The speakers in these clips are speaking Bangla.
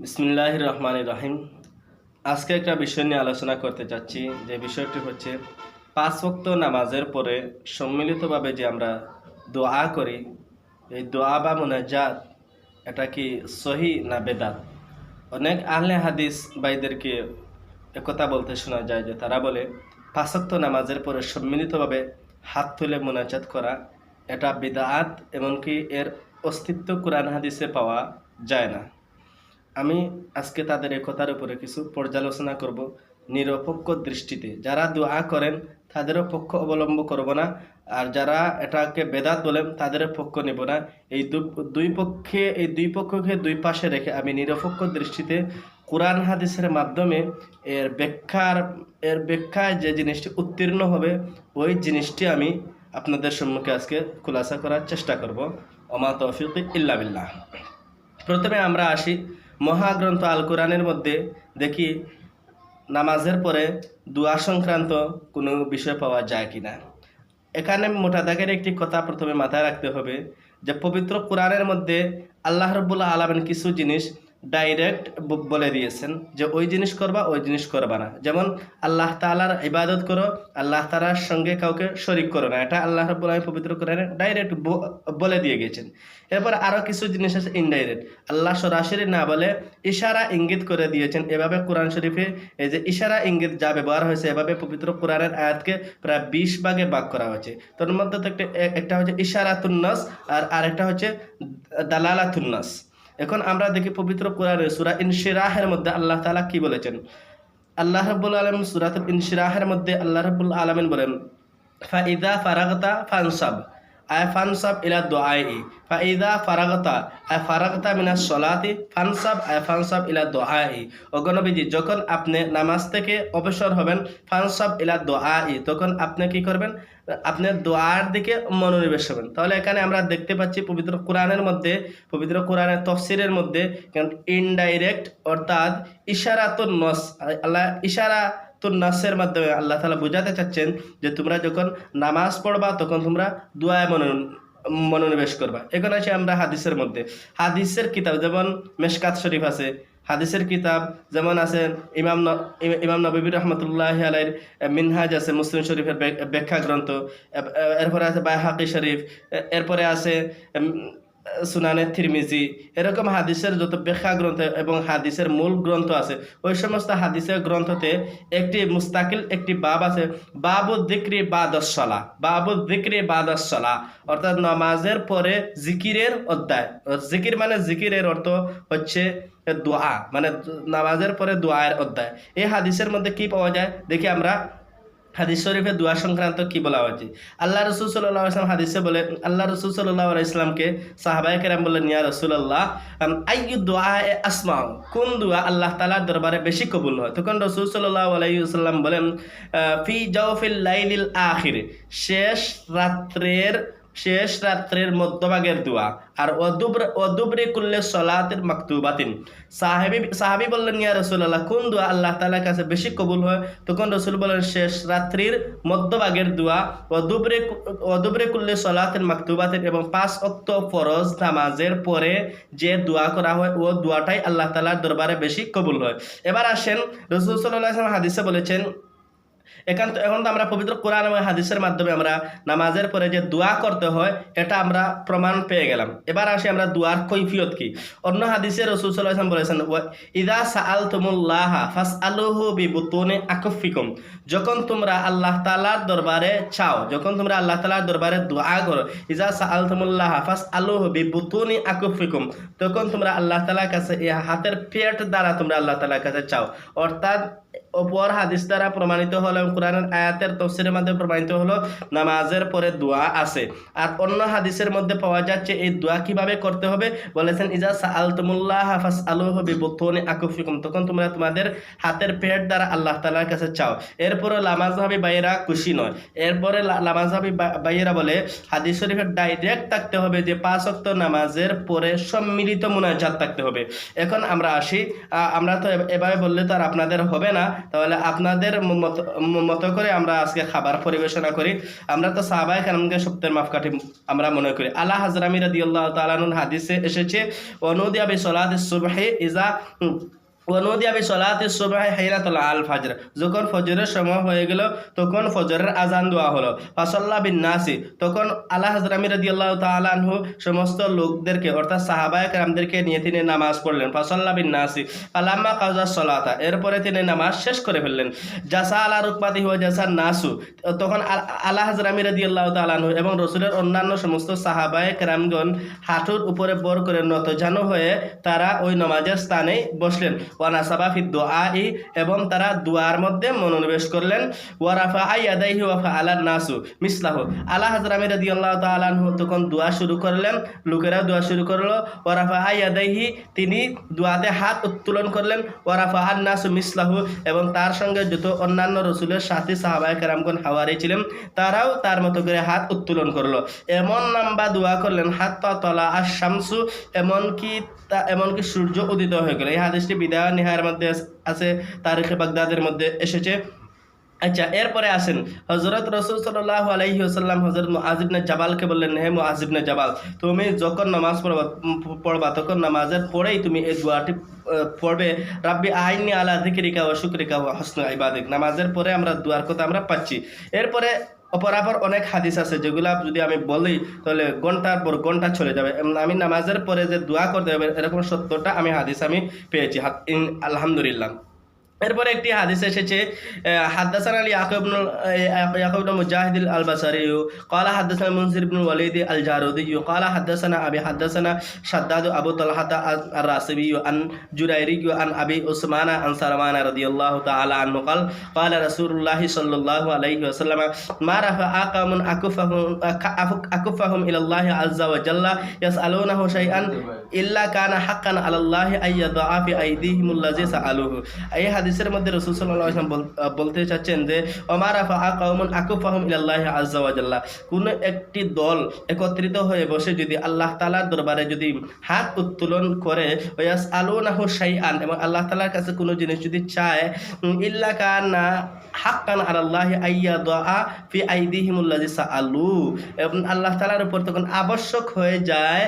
বিসমিল্লাহ রহমান রহিম আজকে একটা বিষয় নিয়ে আলোচনা করতে চাচ্ছি। যে বিষয়টি হচ্ছে, পাঁচ নামাজের পরে সম্মিলিতভাবে যে আমরা দোয়া করি, এই দোয়া বা মোনাজাত, এটা কি সহি না বেদাত? অনেক আহলে হাদিস ভাইদেরকে একথা বলতে শোনা যায় যে তারা বলে পাঁচক্ত নামাজের পরে সম্মিলিতভাবে হাত তুলে মোনাজাত করা, এটা বিদাত, এমনকি এর অস্তিত্ব কোরআন হাদিসে পাওয়া যায় না। আমি আজকে তাদের একতার উপরে কিছু পর্যালোচনা করব। নিরপেক্ষ দৃষ্টিতে। যারা দোয়া করেন, তাদেরও পক্ষ অবলম্ব করব না। আর যারা এটাকে বেদাত বলেন, তাদেরও পক্ষ নেব না। এই দুই পক্ষে, এই দুই পক্ষকে দুই পাশে রেখে আমি নিরপেক্ষ দৃষ্টিতে কোরআন হাদিসের মাধ্যমে এর ব্যাখ্যার, এর ব্যাখ্যায় যে জিনিসটি উত্তীর্ণ হবে, ওই জিনিসটি আমি আপনাদের সম্মুখে আজকে খুলাসা করার চেষ্টা করব। অমা তৌফিক ইল্লা বিল্লাহ। প্রথমে আমরা আসি মহাগ্রন্থ আল কোরআনের মধ্যে দেখি নামাজের পরে দোয়া সংক্রান্ত কোনো বিষয় পাওয়া যায় কি না এখানে মোটা দাগের একটি কথা প্রথমে মাথায় রাখতে হবে যে, পবিত্র কোরআনের মধ্যে আল্লাহ রবুল্লাহ আলমেন কিছু জিনিস ডাইরেক্ট বলে দিয়েছেন যে ওই জিনিস করবা, ওই জিনিস করবা না। যেমন আল্লাহ তালার ইবাদত করো, আল্লাহ তালার সঙ্গে কাউকে শরিক করো না। এটা আল্লাহ আলম পবিত্র কোরআনে ডাইরেক্ট বলে দিয়ে গেছেন এরপর আরও কিছু জিনিস আছে ইনডাইরেক্ট আল্লাহ সরাসরি না বলে ইশারা ইঙ্গিত করে দিয়েছেন। এভাবে কোরআন শরীফে এই যে ইশারা ইঙ্গিত যা ব্যবহার হয়েছে, এভাবে পবিত্র কোরআনের আয়াতকে প্রায় বিশ ভাগে ভাগ করা হয়েছে। তার মধ্যে তো একটা একটা হচ্ছে ইশারাতুন্নাস আর আরেকটা হচ্ছে দালালাতুন্নাস এখন আমরা দেখি পবিত্র কোরআনে সুরা ইনশিরাহের মধ্যে আল্লাহ তালা কি বলেছেন? আল্লাহ রব্বুল আলম সুরাত ইনশিরাহের মধ্যে আল্লাহ রব্বুল আলমিন বলেন, ফাইদা ফারাগতা ফানসাব। আয় ফানসাব ইলা দোয়াই ফাইদা ফারাগতা আয় ফারাগতা মিনা সলাতি, ফানসাব আয় ফানসাব ইলা দোয়াই অগণবিজি যখন আপনি নামাজ থেকে অবসর হবেন, ফানসাব ইলা দোয়াই তখন আপনি কি করবেন? আপনি দোয়ার দিকে মনোনিবেশ হবেন। তাহলে এখানে আমরা দেখতে পাচ্ছি পবিত্র কোরআনের মধ্যে, পবিত্র কোরআনের তফসিরের মধ্যে ইনডাইরেক্ট অর্থাৎ ইশারাতুন নস, আল্লাহ ইশারা তো নাসের মাধ্যমে আল্লাহ তালা বোঝাতে চাচ্ছেন যে তোমরা যখন নামাজ পড়বা, তখন তোমরা দোয়ায় মনো, মনোনিবেশ করবা। এখন আছে আমরা হাদিসের মধ্যে। হাদিসের কিতাব যেমন মেশকাত শরীফ আছে, হাদিসের কিতাব যেমন আছে, ইমাম ইমাম নবী রহমতুল্লাহ আলাইর মিনহাজ আছে, মুসলিম শরীফের ব্যাখ্যা গ্রন্থ। এরপরে আছে বাইহাকি শরীফ এরপরে আছে সুনানে থিরমিজি এরকম হাদিসের যত ব্যাখ্যা গ্রন্থ এবং হাদিসের মূল গ্রন্থ আছে, ওই সমস্ত হাদিসের গ্রন্থতে একটি মুস্তাকিল, একটি বাব আছে, বাবু দিক্রি বাদসলা বাবু দিক্রি বাদসলা অর্থাৎ নামাজের পরে জিকিরের অধ্যায়, জিকির মানে জিকিরের অর্থ হচ্ছে দোয়া মানে নামাজের পরে দোয়ার অধ্যায়, এই হাদিসের মধ্যে কি পাওয়া যায়? দেখি আমরা হাদিস শরীফে দোয়া সংক্রান্ত কি বলা হয়েছে? আল্লাহ রসুল সাল্লাহ আসলাম হাদিসে বলে, আল্লাহ রসুল সাল্লাহ ইসলামকে সাহাবাই কেরাম বললেন, ইয়া রসুল্লাহ আইয়ু দোয়া এ আসমাও কোন দোয়া আল্লাহ তালার দরবারে বেশি কবুল হয়? তখন রসুল সাল্লাহ আলাইসাল্লাম বলেন ফি জাওফিল লাইলিল আখির। শেষ রাত্রের শেষ রাত্রের মধ্যভাগের দোয়া। আর অদুব্র করলে সলাতের মাকতুবাতিন। সাহাবি সাহাবি বললেন, ইয়া রসুল্লাহ কোন দোয়া আল্লাহ তালার কাছে বেশি কবুল হয়? তখন রসুল বলেন, শেষ রাত্রির মধ্যভাগের দোয়া, অদুবরে অদুবরে করলে সলাতের মাকতুবাতিন এবং পাঁচ অক্ত ফরজ নামাজের পরে যে দোয়া করা হয়, ও দোয়াটাই আল্লাহ তালার দরবারে বেশি কবুল হয়। এবার আসেন রসুল সাল্লাহ হাদিসে বলেছেন এখান এখন তো আমরা পবিত্র কোরআন এবং হাদিসের মাধ্যমে আমরা নামাজের পরে যে দোয়া করতে হয় এটা আমরা প্রমাণ পেয়ে গেলাম। এবার আসি আমরা দোয়ার কৈফিয়ত কি? অন্য হাদিসে রসুল সাল্লাহ আসলাম বলেছেন, "ওয়া- ইদা সাআল তুমুল্লাহ ফাস আলুহু বি বুতুনে আকুফিকুম। যখন তোমরা আল্লাহ তালার দরবারে চাও, যখন তোমরা আল্লাহ তালার দরবারে দোয়া করো ইজা সাআল তুমুল্লাহ ফাস আলুহু বি বুতুনি আকুফিকুম, তখন তোমরা আল্লাহ তালার কাছে হাতের পেট দ্বারা তোমরা আল্লাহ তালার কাছে চাও। অর্থাৎ অপর হাদিস দ্বারা প্রমাণিত হলো এবং কোরআনের আয়াতের তফসিরের মাধ্যমে প্রমাণিত হলো নামাজের পরে দোয়া আছে। আর অন্য হাদিসের মধ্যে পাওয়া যাচ্ছে এই দোয়া কীভাবে করতে হবে? বলেছেন ইজা সাআলতুমুল্লাহ হাফাস আলুহ বিবুতুনি আকুফিকুম তখন তোমরা তোমাদের হাতের পেট দ্বারা আল্লাহ তাআলার কাছে চাও। এরপরে লামাজহাবি বাইরা খুশি নয়। এরপরে লামাজহাবি বাইরা বলে, হাদিস শরীফের ডাইরেক্ট থাকতে হবে যে পাঁচ ওয়াক্ত নামাজের পরে সম্মিলিত মুনাজাত থাকতে হবে। এখন আমরা আসি। আমরা তো এভাবে বললে তো আর আপনাদের হবে না। তাহলে আপনাদের মতো করে আমরা আজকে খাবার পরিবেশনা করি। আমরা তো সাহাবাই কালামকে সত্যের মাপকাঠি আমরা মনে করি। আল্লাহ হাজরামি রাদি আল্লাহ তালানুন হাদিসে এসেছে অনুদিয়া আবি সলাদ সুবহে ইজা অনুদি আবি সলাতে সুবহে হাইরাতুল আল ফাজর যখন ফজরের সময় হয়ে গেল, তখন ফজরের আজান দেওয়া হলো। ফাসল্লা বিন নাসি তখন আল্লাহ হাজরামি রাদি আল্লাহ সমস্ত লোকদেরকে, অর্থাৎ সাহাবায় কালামদেরকে নিয়ে তিনি নামাজ পড়লেন। ফাসল্লা বিন নাসি আলাম্মা কাজা সলাতা, এরপরে তিনি নামাজ শেষ করে ফেললেন। জাসা আলা রুকপাতি হয়ে জাসা নাসু, তখন আল- আল্লাহ হাজরামি রাদি আল্লাহ তালানহু এবং রসুলের অন্যান্য সমস্ত সাহাবায় কেরামগণ হাঁটুর উপরে বর করে নতজানু হয়ে তারা ওই নামাজের স্থানে বসলেন। ওয়ানাসাবা ফি দোয়াই এবং তারা দুয়ার মধ্যে মনোনিবেশ করলেন। ওয়ারাফা আই আদাইহি ওয়াফা আলার নাসু, মিসলাহ। আল্লাহ হাজরামি রাদি আল্লাহ তালানহু তখন দোয়া শুরু করলেন লোকেরা দোয়া শুরু করল। ওয়ারাফা আই আদাইহি তিনি দোয়াতে হাত উত্তোলন করলেন। ওয়ারাফা আন নাসু, মিসলাহু, এবং তার সঙ্গে যত অন্যান্য রসুলের সাথী সাহাবায় কেরামগণ হাওয়ারি ছিলেন, তারাও তার মতো করে হাত উত্তোলন করল। এমন নাম্বা দোয়া করলেন হাত তলা আর শামসু এমনকি এমনকি সূর্য উদিত হয়ে গেল। এই হাদিসটি বিদায় নিহায়ের মধ্যে আছে, তারিখে বাগদাদের মধ্যে এসেছে। আচ্ছা এরপরে আসেন। হজরত রসুল সাল্লাহ আলাইহি আসাল্লাম হজরত মুআজিবনে জাবালকে বললেন, হে মুআজিবনে জাবাল, তুমি যখন নামাজ পড়বা পড়বা, তখন নামাজের পরেই তুমি এই দোয়াটি পড়বে। রাব্বি আইনি আলা যিকরিকা ওয়া শুকরিকা ওয়া হুসনু ইবাদিক। নামাজের পরে আমরা দোয়ার কথা আমরা পাচ্ছি। এরপরে অপরাপর অনেক হাদিস আছে, যেগুলো যদি আমি বলি, তাহলে ঘণ্টার পর ঘণ্টা চলে যাবে। আমি নামাজের পরে যে দোয়া করতে হবে, এরকম সত্যটা আমি হাদিস আমি পেয়েছি। আলহামদুলিল্লাহ। এরপরে একটি হাদিস এসেছে হাদ্দাসান আলী ইয়াকুব ইয়াকুব ইবনে মুজাহিদ আল বাসারি قال حدثنا منذر بن الوليد الجارودي قال حدثنا ابي حدثنا شداد ابو طلحه الراسبي عن جريري عن ابي عثمان عن سلمان رضي الله تعالى عنه قال قال رسول الله صلى الله عليه وسلم ما رفع قوم اكفهم اكفهم الى الله عز وجل يسالونه شيئا ইল্লা কানা হাক্কান আলাল্লাহ আইয়াদা ফি আইদিহিম আল্লাযী সাআলুহু এই হাদিসের মধ্যে রাসূল আহ, বলতে চাচ্ছেন যে ওমারা ফাআ কাউমুন আকুফাহুম ইলাল্লাহি আযজা ওয়া কোন একটি দল একত্রিত হয়ে বসে যদি আল্লাহ তালার দরবারে যদি হাত উত্তোলন করে ওয়াস আলুনাহু শাইআন এবং আল্লাহ তালার কাছে কোনো জিনিস যদি চায় ইল্লা কানা হাক্কান আইয়া আইয়াদা ফি আইদিহিম আল্লাযী সাআলু। এবং আল্লাহ তালার উপর তখন আবশ্যক হয়ে যায়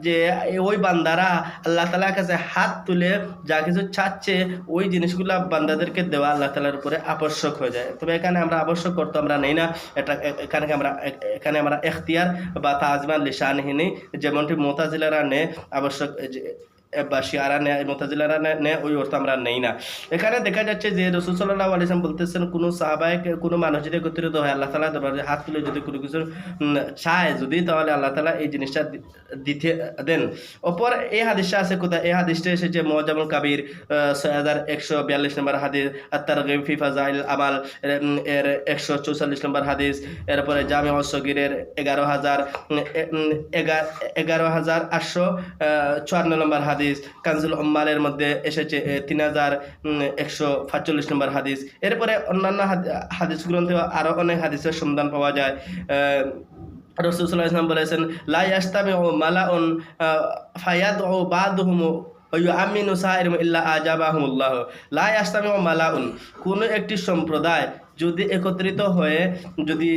যে ওই বান্দারা আল্লাহ তালার কাছে হাত তুলে যা কিছু চাচ্ছে ওই জিনিসগুলো বান্দাদেরকে দেওয়া আল্লাহ তালার উপরে আবশ্যক হয়ে যায়। তবে এখানে আমরা আবশ্যক করতো আমরা নেই না। এটা এখানে আমরা এখানে আমরা এখতিয়ার বা তাজমান লিশানহিনী যেমনটি মোতাজিলারা নেয়, আবশ্যক বা শিয়ারা নেয় মোতাজিলারা নেয় ওই অর্থ আমরা নেই না। এখানে দেখা যাচ্ছে যে রসুল সাল্লাহ আলিয়াম বলতেছেন কোনো সাহাবায় কোনো মানুষ যদি একত্রিত হয় আল্লাহ তালা দরবারে হাত তুলে যদি কোনো কিছু চায় যদি তাহলে আল্লাহ তালা এই জিনিসটা দিতে দেন। অপর এই হাদিসটা আছে কোথায়? এই হাদিসটা এসেছে মজামুল কাবির ছয় হাজার একশো বিয়াল্লিশ নম্বর হাদিস আত্মার ফি ফাজাইল আমাল এর, একশো চৌচল্লিশ নম্বর হাদিস এরপরে জামে সগিরের এগারো হাজার এগারো হাজার আটশো চুয়ান্ন নম্বর হাদিস। কানজুল উম্মালের মধ্যে এসেছে তিন হাজার একশো সাতচল্লিশ নম্বর হাদিস। এরপরে অন্যান্য হাদিস গ্রন্থে আরও অনেক হাদিসের সন্ধান পাওয়া যায়। রসুল্লাহ ইসলাম বলেছেন লাই আস্তামে ও মালাউন ফায়াদ ও বাদহুম আমিনু ইল্লা আজাবাহমুল্লাহ লাই আস্তামে ও মালাউন, কোনো একটি সম্প্রদায় যদি একত্রিত হয়ে, যদি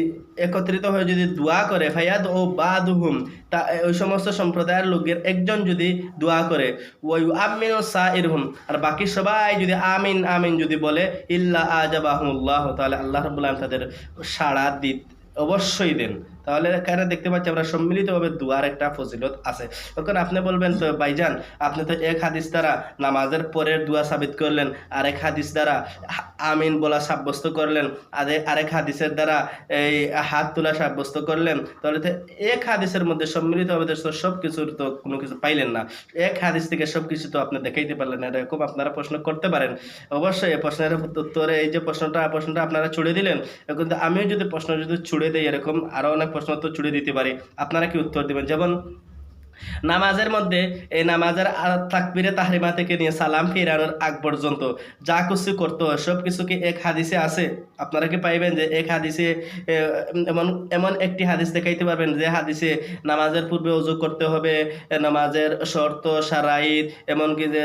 একত্রিত হয়ে যদি দোয়া করে ফায়াদ ও বাদ হুম তা ওই সমস্ত সম্প্রদায়ের লোকের একজন যদি দোয়া করে ওই আমিন ও সা ইরহুম আর বাকি সবাই যদি আমিন আমিন যদি বলে, ইল্লা আজাবাহমুল্লাহ, তাহলে আল্লাহ রবুল্লাহ তাদের সাড়া দিত অবশ্যই দেন। তাহলে এখানে দেখতে পাচ্ছি আমরা সম্মিলিতভাবে দুয়ার একটা ফজিলত আছে। তখন আপনি বলবেন তো, ভাইজান, আপনি তো এক হাদিস দ্বারা নামাজের পরের দুয়া সাবিত করলেন, আরেক হাদিস দ্বারা আমিন বলা সাব্যস্ত করলেন, আরে আরেক হাদিসের দ্বারা এই হাত তোলা সাব্যস্ত করলেন, তাহলে তো এক হাদিসের মধ্যে সম্মিলিতভাবে তো সব কিছুর তো কোনো কিছু পাইলেন না। এক হাদিস থেকে সব কিছু তো আপনি দেখাইতে পারলেন এরকম আপনারা প্রশ্ন করতে পারেন। অবশ্যই এই প্রশ্নের উত্তরে এই যে প্রশ্নটা প্রশ্নটা আপনারা ছুড়ে দিলেন কিন্তু আমিও যদি প্রশ্ন যদি ছুড়ে দিই, এরকম আরও অনেক প্রশ্ন তো ছুড়ে দিতে পারে। আপনারা কি উত্তর দেবেন? যেমন নামাজের মধ্যে এই নামাজের তাকবিরে তাহরিমা থেকে নিয়ে সালাম ফিরানোর আগ পর্যন্ত যা কিছু করতে হয়, সব কিছু কি এক হাদিসে আছে? আপনারা কি পাইবেন যে এক হাদিসে এমন এমন একটি হাদিস দেখাইতে পারবেন যে হাদিসে নামাজের পূর্বে অজু করতে হবে নামাজের শর্ত সারাইদ এমনকি যে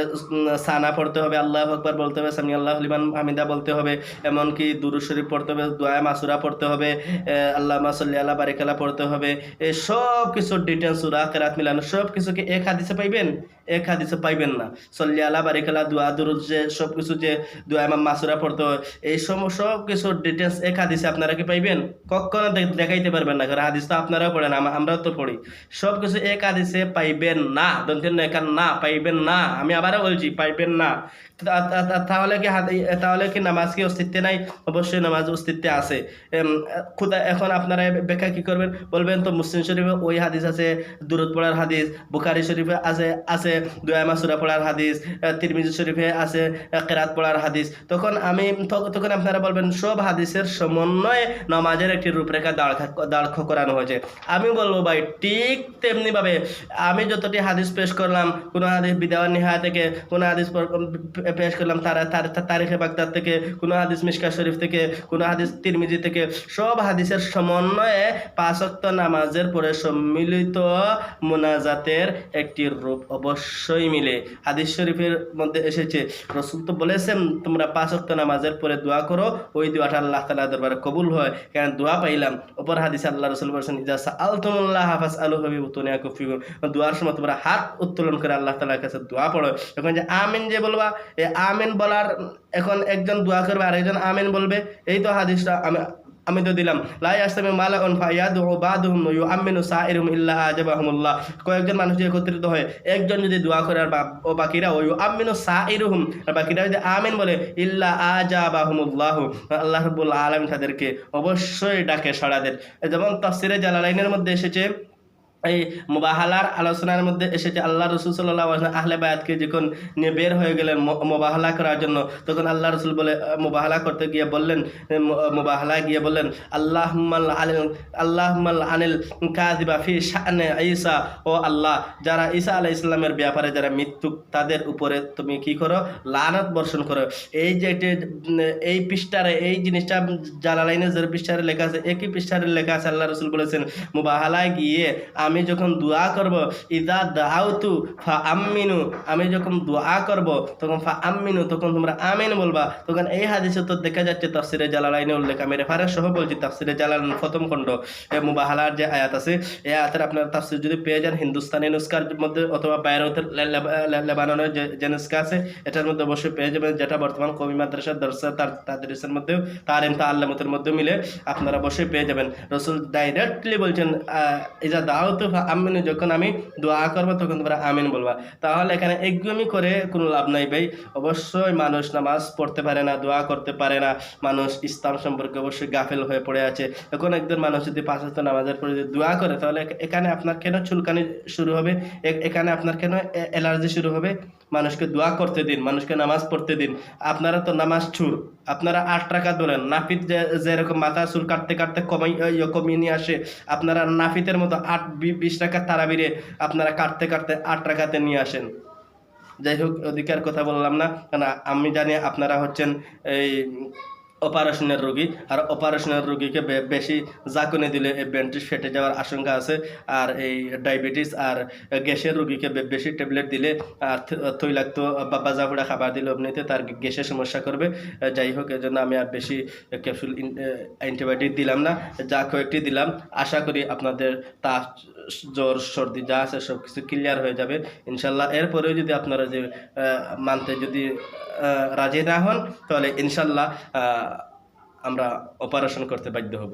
সানা পড়তে হবে, আল্লাহ আকবার বলতে হবে সামি আল্লাহ লিমান হামিদা বলতে হবে, এমনকি দুরু শরীফ পড়তে হবে, দোয়া মাসুরা পড়তে হবে আল্লাহ মাসল্লি আল্লাহ বারিকালা পড়তে হবে এই সব কিছুর ডিটেলস সুরা কেরাত মিলানো সব কিছুকে এক হাদিসে পাইবেন? এক হাদিসে পাইবেন না। সল্লি আল্লাহ বারিকালা দোয়া, দুরুদ যে সব কিছু যে দোয়া ইমাম মাসুরা পড়তে এই সব সব কিছুর ডিটেলস এক হাদিসে আপনারা কি পাইবেন? কখনো দেখাইতে পারবেন না, কারণ হাদিস তো আপনারাও পড়েন, আম- আমরাও তো পড়ি। সব কিছু এক হাদিসে পাইবেন না, দন্তের একান না, পাইবেন না, আমি আবারও বলছি, পাইবেন না। তাহলে কি তাহলে কি নামাজ কি অস্তিত্বে নাই? অবশ্যই নামাজ অস্তিত্বে আছে। খুদা, এখন আপনারা ব্যাখ্যা কি করবেন? বলবেন তো মুসলিম শরীফে ওই হাদিস আছে দূরত পড়ার হাদিস, বুখারি শরীফে আছে আছে দোয়ামা সুরা পড়ার হাদিস তিরমিজি শরীফে আছে কেরাত পড়ার হাদিস। তখন আমি তখন আপনারা বলবেন, সব হাদিসের সমন্বয়ে নামাজের একটি রূপরেখা দাঁড় দাঁড় করানো হয়েছে। আমি বলব ভাই, ঠিক তেমনিভাবে আমি যতটি হাদিস পেশ করলাম, কোনো হাদিস বিদাওয়ার নিহা থেকে, কোনো হাদিস পেশ করলাম তারা তার তার- তারিখে বাগদাদ থেকে, কোনো হাদিস মিশকা শরীফ থেকে, কোনো হাদিস তিরমিজি থেকে, সব হাদিসের সমন্বয়ে পাঁচক্ত নামাজের পরে সম্মিলিত মোনাজাতের একটি রূপ অবশ্যই মিলে। হাদিস শরীফের মধ্যে এসেছে, রসুল তো বলেছেন, তোমরা পাঁচক্ত নামাজের পরে দোয়া করো, ওই দোয়াটা আল্লাহ তালা দরবারে কবুল হয়। কেন? দোয়া পাইলাম। ওপর হাদিস আল্লাহ রসুল বলেছেন, ইজা আলতুমুল্লাহ হাফাজ আলু হবি কফিগুন দোয়ার সময় তোমরা হাত উত্তোলন করে আল্লাহ তালার কাছে দোয়া পড়ো। এখন যে আমিন যে বলবা, এই আমিন বলার, এখন একজন দোয়া করবে আর একজন আমিন বলবে, এই তো হাদিসটা আমি আমি তো দিলাম লাই আসলামে মালা অন ফায়াদ ও নো ইউ আমিনু সাইরুম ইল্লা আজাবাহুমুল্লাহ কয়েকজন মানুষ যদি একত্রিত হয়, একজন যদি দোয়া করে আর ও বাকিরা ওই সা সাইরুহুম, আর বাকিরা যদি আমিন বলে, ইল্লা আজাবাহুমুল্লাহ আল্লাহ রবুল্লা আলম তাদেরকে অবশ্যই ডাকে সাড়া যেমন তাফসিরে জালালাইনের মধ্যে এসেছে এই মোবাহালার আলোচনার মধ্যে এসেছে আল্লাহ রসুল সাল্লাহ আহলে বায়াতকে যখন নিয়ে বের হয়ে গেলেন মোবাহালা করার জন্য, তখন আল্লাহ রসুল বলে মোবাহালা করতে গিয়ে বললেন মোবাহালা গিয়ে বললেন আল্লাহ আনিল আল্লাহ আনিল কাদিবা ফি শানে ঈসা, ও আল্লাহ, যারা ঈসা আলাহ ইসলামের ব্যাপারে যারা মৃত্যু তাদের উপরে তুমি কি করো? লানত বর্ষণ করো। এই যে এই পৃষ্ঠারে, এই জিনিসটা জালালাইনে যে পৃষ্ঠারে লেখা আছে, একই পৃষ্ঠারে লেখা আছে, আল্লাহ রসুল বলেছেন, মুবাহালায় গিয়ে আমি যখন দোয়া করব, ইদা দাউতু ফা আম্মিনু আমি যখন দোয়া করব, তখন ফা আম্মিনু তখন তোমরা আমিন বলবা। তখন এই হাদিসে তো দেখা যাচ্ছে তাফসিরে জালালাইনে উল্লেখ, আমি রেফারেন্স সহ বলছি তাফসিরে জালাল প্রথম খণ্ড মুবাহালার যে আয়াত আছে এই আয়াতের আপনার তাফসির যদি পেয়ে যান, হিন্দুস্তানি নুস্কার মধ্যে অথবা বাইরতের লেবাননের যে নুস্কা আছে, এটার মধ্যে অবশ্যই পেয়ে যাবেন, যেটা বর্তমান কবি মাদ্রাসার দর্শা, তার, তাদরিসের মধ্যেও, তার এমতা আল্লামতের মধ্যেও মিলে আপনারা অবশ্যই পেয়ে যাবেন। রসুল ডাইরেক্টলি বলছেন ইজা দাও আমিন, যখন আমি দোয়া করব, তখন তোমরা আমিন বলবা। তাহলে এখানে একদমই করে কোনো লাভ নাই ভাই। অবশ্যই মানুষ নামাজ পড়তে পারে না, দোয়া করতে পারে না। মানুষ ইসলাম সম্পর্কে অবশ্যই গাফেল হয়ে পড়ে আছে। এখন একজন মানুষ যদি পাঁচ হাজার নামাজের পরে যদি দোয়া করে, তাহলে এখানে আপনার কেন চুলকানি শুরু হবে? এখানে আপনার কেন অ্যালার্জি শুরু হবে? মানুষকে দোয়া করতে দিন, মানুষকে নামাজ পড়তে দিন। আপনারা তো নামাজ ছুর আপনারা আট টাকা ধরেন নাফিত যেরকম মাথা চুল কাটতে কাটতে কমাই ইয়ে কমিয়ে নিয়ে আসে, আপনারা নাফিতের মতো আট বিশ টাকা তারাবিরে আপনারা কাটতে কাটতে আট টাকাতে নিয়ে আসেন। যাই হোক, অধিকার কথা বললাম না। কারণ আমি জানি আপনারা হচ্ছেন এই অপারেশনের রোগী। আর অপারেশনের রোগীকে বেশি জাকুনে দিলে এই ব্যান্ডেজ ফেটে যাওয়ার আশঙ্কা আছে। আর এই ডায়াবেটিস আর গ্যাসের রোগীকে বেশি ট্যাবলেট দিলে আর তৈলাক্ত বা বাজাফুড়া খাবার দিলে এমনিতে তার গ্যাসের সমস্যা করবে। যাই হোক, এজন্য আমি আর বেশি ক্যাপসুল অ্যান্টিবায়োটিক দিলাম না, যা কয়েকটি দিলাম। আশা করি আপনাদের তা জ্বর, সর্দি যা আছে সব কিছু ক্লিয়ার হয়ে যাবে। ইনশাল্লাহ এরপরেও যদি আপনারা যে মানতে যদি রাজি না হন, তাহলে ইনশাল্লাহ আমরা অপারেশন করতে বাধ্য হব।